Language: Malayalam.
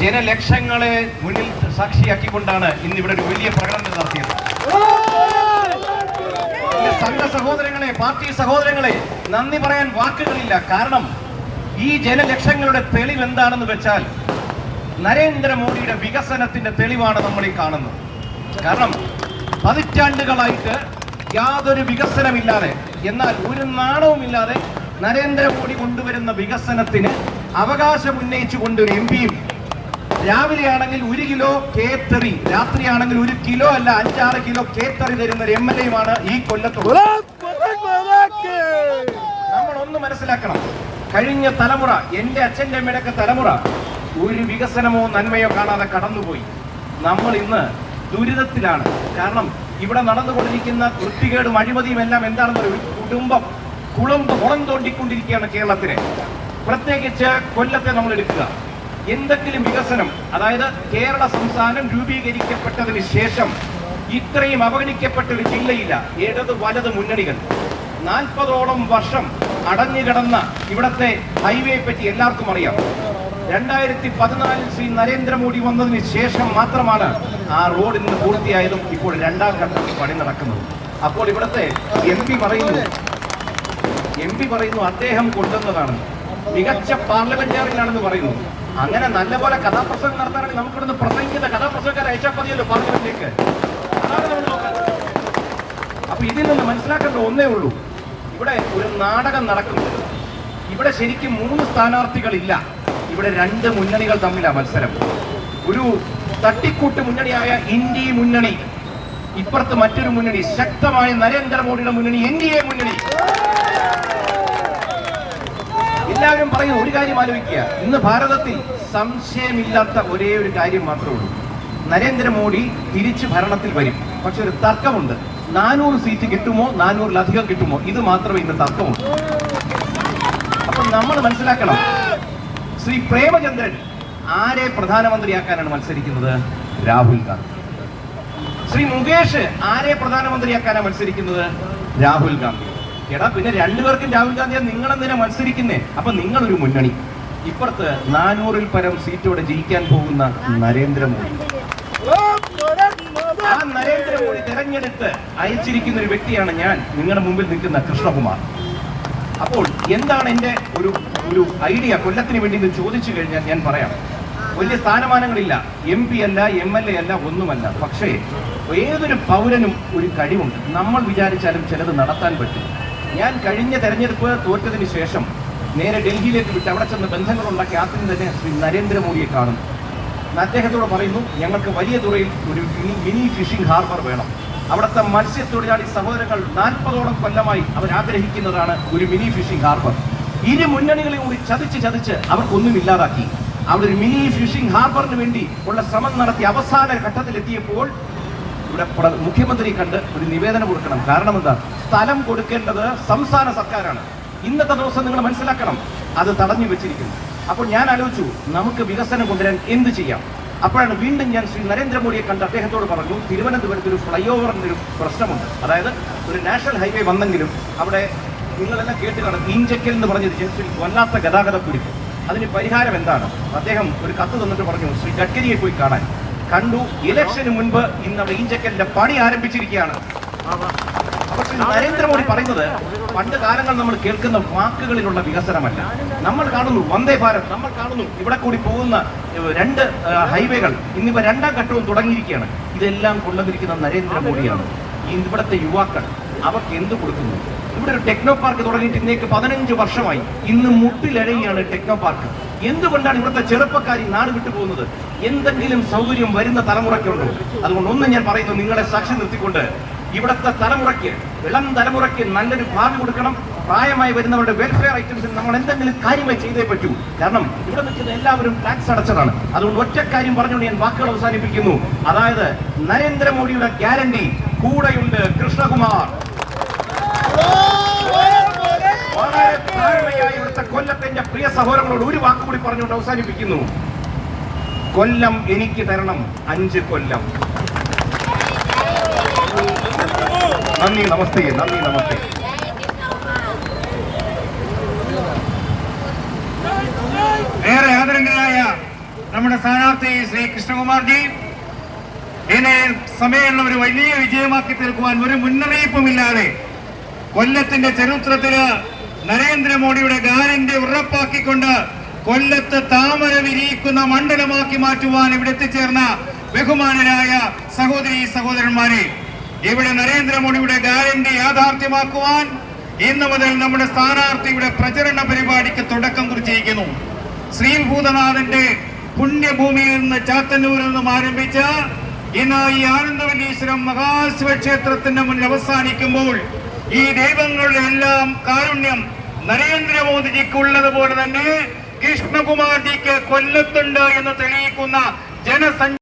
ജനലക്ഷങ്ങളെ മുന്നിൽ സാക്ഷിയാക്കിക്കൊണ്ടാണ് ഇന്ന് ഇവിടെ ഒരു വലിയ പ്രകടനം നടത്തിയത്. സംഘ സഹോദരങ്ങളെ പാർട്ടി സഹോദരങ്ങളെ നന്ദി പറയാൻ വാക്കുകളില്ല. കാരണം ഈ ജനലക്ഷങ്ങളുടെ തെളിവ് എന്താണെന്ന് വെച്ചാൽ നരേന്ദ്രമോദിയുടെ വികസനത്തിന്റെ തെളിവാണ് നമ്മൾ ഈ കാണുന്നത്. കാരണം പതിറ്റാണ്ടുകളായിട്ട് യാതൊരു വികസനമില്ലാതെ എന്നാൽ ഒരു നാണവുമില്ലാതെ നരേന്ദ്രമോദി കൊണ്ടുവരുന്ന വികസനത്തിന് അവകാശം ഉന്നയിച്ചുകൊണ്ട് ഒരു എം പിയും രാവിലെയാണെങ്കിൽ ഒരു കിലോ കേത്തറി രാത്രിയാണെങ്കിൽ ഒരു കിലോ അല്ല അഞ്ചാറ് കിലോ കേത്തറി തരുന്ന ഒരു എം എൽ എയുമാണ് ഈ കൊല്ലത്തുള്ള. നമ്മൾ ഒന്ന് മനസ്സിലാക്കണം. കഴിഞ്ഞ തലമുറ എന്റെ അച്ഛന്റെ അമ്മയുടെയൊക്കെ തലമുറ ഒരു വികസനമോ നന്മയോ കാണാതെ കടന്നുപോയി. നമ്മൾ ഇന്ന് ദുരിതത്തിലാണ്. കാരണം ഇവിടെ നടന്നുകൊണ്ടിരിക്കുന്ന വൃത്തികേടും അഴിമതിയും എല്ലാം എന്താണെന്ന് ഒരു കുടുംബം കുളമ്പ് കുളം തോണ്ടിക്കൊണ്ടിരിക്കുകയാണ് കേരളത്തിനെ പ്രത്യേകിച്ച് കൊല്ലത്തെ നമ്മൾ എടുക്കുക. എന്തെങ്കിലും വികസനം അതായത് കേരള സംസ്ഥാനം രൂപീകരിക്കപ്പെട്ടതിന് ശേഷം ഇത്രയും അവഗണിക്കപ്പെട്ട ഒരു ജില്ലയില്ല ഇടത് വലത് മുന്നണികൾ. നാൽപ്പതോളം വർഷം അടഞ്ഞുകിടന്ന ഇവിടത്തെ ഹൈവേയെ പറ്റി എല്ലാവർക്കും അറിയാം. രണ്ടായിരത്തി പതിനാലിൽ ശ്രീ നരേന്ദ്രമോദി വന്നതിന് ശേഷം മാത്രമാണ് ആ റോഡ് ഇന്ന് പൂർത്തിയായതും ഇപ്പോൾ രണ്ടാം ഘട്ടത്തിൽ പണി നടക്കുന്നത്. അപ്പോൾ ഇവിടുത്തെ എം പി പറയുന്നു എം പി പറയുന്നു അദ്ദേഹം കൊണ്ടുവന്നതാണ്. മികച്ച പാർലമെന്റേറിയനാണെന്ന് പറയുന്നു. അങ്ങനെ നല്ലപോലെ കഥാപ്രസംഗം നടത്താനാണ് നമുക്കിവിടുന്ന് പ്രസംഗിക്കുന്ന കഥാപ്രസംഗക്കാരെ അയച്ചാൽ മതിയല്ലോ പാർലമെന്റിലേക്ക്. അപ്പൊ ഇതിൽ നിന്ന് മനസ്സിലാക്കേണ്ട ഒന്നേ ഉള്ളൂ. ഇവിടെ ഒരു നാടകം നടക്കുന്നുണ്ട് ഇവിടെ ശരിക്കും മൂന്ന് സ്ഥാനാർത്ഥികളില്ല. ഇവിടെ രണ്ട് മുന്നണികൾ തമ്മിലാണ് മത്സരം. ഒരു തട്ടിക്കൂട്ട് മുന്നണിയായ ഇന്ത്യ മുന്നണി ഇപ്പുറത്ത് മറ്റൊരു മുന്നണി ശക്തമായ നരേന്ദ്രമോദിയുടെ മുന്നണി എൻ ഡി എ മുന്നണി. എല്ലാവരും പറയുന്ന ഒരു കാര്യം ആലോചിക്കുക. ഇന്ന് ഭാരതത്തിൽ സംശയമില്ലാത്ത ഒരേ ഒരു കാര്യം മാത്രമേ ഉള്ളൂ. നരേന്ദ്രമോദി തിരിച്ച് ഭരണത്തിൽ വരും. പക്ഷെ ഒരു തർക്കമുണ്ട്. നാനൂറ് സീറ്റ് കിട്ടുമോ? നാനൂറിലധികം കിട്ടുമോ? ഇത് മാത്രമേ ഇന്ന് തർക്കമുള്ളൂ. അപ്പൊ നമ്മൾ മനസ്സിലാക്കണം. ശ്രീ പ്രേമചന്ദ്രൻ ആരെ പ്രധാനമന്ത്രിയാക്കാനാണ് മത്സരിക്കുന്നത്? രാഹുൽ ഗാന്ധി. ശ്രീ മുകേഷ് ആരെ പ്രധാനമന്ത്രിയാക്കാനാണ് മത്സരിക്കുന്നത്? രാഹുൽ ഗാന്ധി. എടാ പിന്നെ രണ്ടുപേർക്കും രാഹുൽ ഗാന്ധിയെ നിങ്ങൾ എന്തിനാ മത്സരിക്കുന്നേ? അപ്പൊ നിങ്ങളൊരു മുന്നണി. ഇപ്പുറത്ത് നാനൂറിൽ പരം സീറ്റോടെ ജയിക്കാൻ പോകുന്ന നരേന്ദ്രമോദി. ആ നരേന്ദ്രമോദി തെരഞ്ഞെടുത്ത് അയച്ചിരിക്കുന്ന ഒരു വ്യക്തിയാണ് ഞാൻ. നിങ്ങളുടെ മുമ്പിൽ നിൽക്കുന്ന കൃഷ്ണകുമാർ. അപ്പോൾ എന്താണ് എന്റെ ഒരു ഒരു ഐഡിയ? കൊല്ലത്തിന് വേണ്ടി എന്ന് ചോദിച്ചു കഴിഞ്ഞാൽ ഞാൻ പറയാം. വലിയ സ്ഥാനമാനങ്ങളില്ല. എം പി അല്ല എം എൽ എ അല്ല ഒന്നുമല്ല. പക്ഷേ ഏതൊരു പൗരനും ഒരു കഴിവുണ്ട്. നമ്മൾ വിചാരിച്ചാലും ചിലത് നടത്താൻ പറ്റും. ഞാൻ കഴിഞ്ഞ തെരഞ്ഞെടുപ്പ് തോറ്റതിന് ശേഷം നേരെ ഡൽഹിയിലേക്ക് വിട്ട് അവിടെ ചെന്ന് ബന്ധങ്ങളുണ്ടാക്കി ആദ്യം തന്നെ ശ്രീ നരേന്ദ്രമോദിയെ കാണും. അദ്ദേഹത്തോട് പറയുന്നു ഞങ്ങൾക്ക് വലിയ തുറയിൽ ഒരു മിനി ഫിഷിംഗ് ഹാർബർ വേണം. അവിടുത്തെ മത്സ്യത്തൊഴിലാളി സഹോദരങ്ങൾ നാൽപ്പതോളം കൊല്ലമായി അവർ ആഗ്രഹിക്കുന്നതാണ് ഒരു മിനി ഫിഷിംഗ് ഹാർബർ ഇരു മുന്നണികളെയും കൂടി ചതിച്ച് ചതിച്ച് അവർക്കൊന്നും ഇല്ലാതാക്കി. അവിടെ ഒരു മിനി ഫിഷിംഗ് ഹാർബറിന് വേണ്ടി ഉള്ള ശ്രമം നടത്തി അവസാന ഘട്ടത്തിലെത്തിയപ്പോൾ ഇവിടെ മുഖ്യമന്ത്രി കണ്ട് ഒരു നിവേദനം കൊടുക്കണം. കാരണം എന്താ? സ്ഥലം കൊടുക്കേണ്ടത് സംസ്ഥാന സർക്കാരാണ്. ഇന്നത്തെ ദിവസം നിങ്ങൾ മനസ്സിലാക്കണം അത് തടഞ്ഞു വെച്ചിരിക്കുന്നു. അപ്പോൾ ഞാൻ ആലോചിച്ചു നമുക്ക് വികസനം കൊണ്ടുവരാൻ എന്ത് ചെയ്യാം? അപ്പോഴാണ് വീണ്ടും ഞാൻ ശ്രീ നരേന്ദ്രമോദിയെ കണ്ട് അദ്ദേഹത്തോട് പറഞ്ഞു തിരുവനന്തപുരത്ത് ഒരു ഫ്ലൈ ഓവറിന്റെ ഒരു പ്രശ്നമുണ്ട്. അതായത് ഒരു നാഷണൽ ഹൈവേ വന്നെങ്കിലും അവിടെ നിങ്ങളെല്ലാം കേട്ട് കാണും ഇഞ്ചക്കൽ എന്ന് പറഞ്ഞത് ജംഗ്ഷനിൽ വല്ലാത്ത ഗതാഗത കുരുക്ക് അതിന് പരിഹാരം എന്താണ്? അദ്ദേഹം ഒരു കത്ത് തന്നിട്ട് പറഞ്ഞു ശ്രീ ഗഡ്കരിയെ പോയി കാണാൻ. കണ്ടു. ഇലക്ഷന് മുൻപ് ഇന്ന് റീഞ്ചക്കലിന്റെ പണി ആരംഭിച്ചിരിക്കുകയാണ്. നരേന്ദ്രമോദി പറയുന്നത് പണ്ട് കാലങ്ങൾ നമ്മൾ കേൾക്കുന്ന വാക്കുകളിലുള്ള വികസനമല്ല. നമ്മൾ കാണുന്നു വന്ദേ ഭാരത് നമ്മൾ കാണുന്നു ഇവിടെ കൂടി പോകുന്ന രണ്ട് ഹൈവേകൾ. ഇന്നിപ്പോ രണ്ടാം ഘട്ടവും തുടങ്ങിയിരിക്കുകയാണ്. ഇതെല്ലാം കൊണ്ടുവന്നിരിക്കുന്ന നരേന്ദ്രമോദിയാണ്. ഇവിടുത്തെ യുവാക്കൾ അവർക്ക് എന്ത് കൊടുക്കുന്നു? ഇവിടെ ഒരു ടെക്നോ പാർക്ക് തുടങ്ങിയിട്ട് ഇന്നേക്ക് പതിനഞ്ച് വർഷമായി. ഇന്ന് മുട്ടിലഴയാണ് ടെക്നോ പാർക്ക്. എന്തുകൊണ്ടാണ് ഇവിടുത്തെ ചെറുപ്പക്കാർ നാട് വിട്ടു പോകുന്നത്? എന്തെങ്കിലും സൗകര്യം വരുന്ന തലമുറയ്ക്കുണ്ടോ? അതുകൊണ്ട് ഒന്നും ഞാൻ പറയുന്നു നിങ്ങളെ സാക്ഷി നിർത്തിക്കൊണ്ട് ഇവിടുത്തെ തലമുറയ്ക്ക് ഇളം തലമുറയ്ക്ക് നല്ലൊരു ഭാവി കൊടുക്കണം. പ്രായമായി വരുന്നവരുടെ വെൽഫെയർ ഐറ്റംസിൽ നമ്മൾ എന്തെങ്കിലും കാര്യമായി ചെയ്തേ പറ്റൂ. കാരണം ഇവിടെ നിൽക്കുന്ന എല്ലാവരും ടാക്സ് അടച്ചതാണ്. അതുകൊണ്ട് ഒറ്റ കാര്യം പറഞ്ഞുകൊണ്ട് ഞാൻ വാക്കുകൾ അവസാനിപ്പിക്കുന്നു. അതായത് നരേന്ദ്രമോദിയുടെ ഗ്യാരണ്ടി കൂടെയുണ്ട് കൃഷ്ണകുമാർ. കൊല്ലത്തിന്റെ പ്രിയ സഹോദരങ്ങളോട് ഒരു വാക്ക് കൂടി പറഞ്ഞുകൊണ്ട് അവസാനിപ്പിക്കുന്നു. കൊല്ലം എനിക്ക് തരണം അഞ്ച് കൊല്ലം. നന്ദി നമസ്തേ നന്ദി നമസ്തേ. ഏറെ ആദരങ്ങളായ നമ്മുടെ സ്ഥാനാർത്ഥി ശ്രീ കൃഷ്ണകുമാർജി ഇതിനെ സമയമുള്ള ഒരു വലിയ വിജയമാക്കി തീർക്കുവാൻ ഒരു മുന്നറിയിപ്പുമില്ലാതെ കൊല്ലത്തിന്റെ ചരിത്രത്തിൽ നരേന്ദ്രമോദിയുടെ ഗ്യാരണ്ടി ഉറപ്പാക്കിക്കൊണ്ട് കൊല്ലത്ത് താമര വിരിയിക്കുന്ന മണ്ഡലമാക്കി മാറ്റുവാൻ ഇവിടെ എത്തിച്ചേർന്ന ബഹുമാനരായ സഹോദരി സഹോദരന്മാരെ ഇവിടെ നരേന്ദ്രമോദിയുടെ ഗ്യാരണ്ടി യാഥാർത്ഥ്യമാക്കുവാൻ ഇന്ന് മുതൽ നമ്മുടെ സ്ഥാനാർത്ഥിയുടെ പ്രചരണ പരിപാടിക്ക് തുടക്കം കുറിച്ചിരിക്കുന്നു. ശ്രീഭൂതനാഥന്റെ പുണ്യഭൂമിയിൽ നിന്ന് ചാത്തന്നൂരിൽ നിന്നും ആരംഭിച്ച ഇന്ന് ഈ ആനന്ദവല്ലീശ്വരം മഹാശിവക്ഷേത്രത്തിന്റെ മുന്നിൽ അവസാനിക്കുമ്പോൾ ഈ ദൈവങ്ങളുടെ എല്ലാം കാരുണ്യം നരേന്ദ്രമോദിജിക്ക് ഉള്ളതുപോലെ തന്നെ കൃഷ്ണകുമാർജിക്ക് കൊല്ലത്തുണ്ട് എന്ന് തെളിയിക്കുന്ന ജനസഞ്ച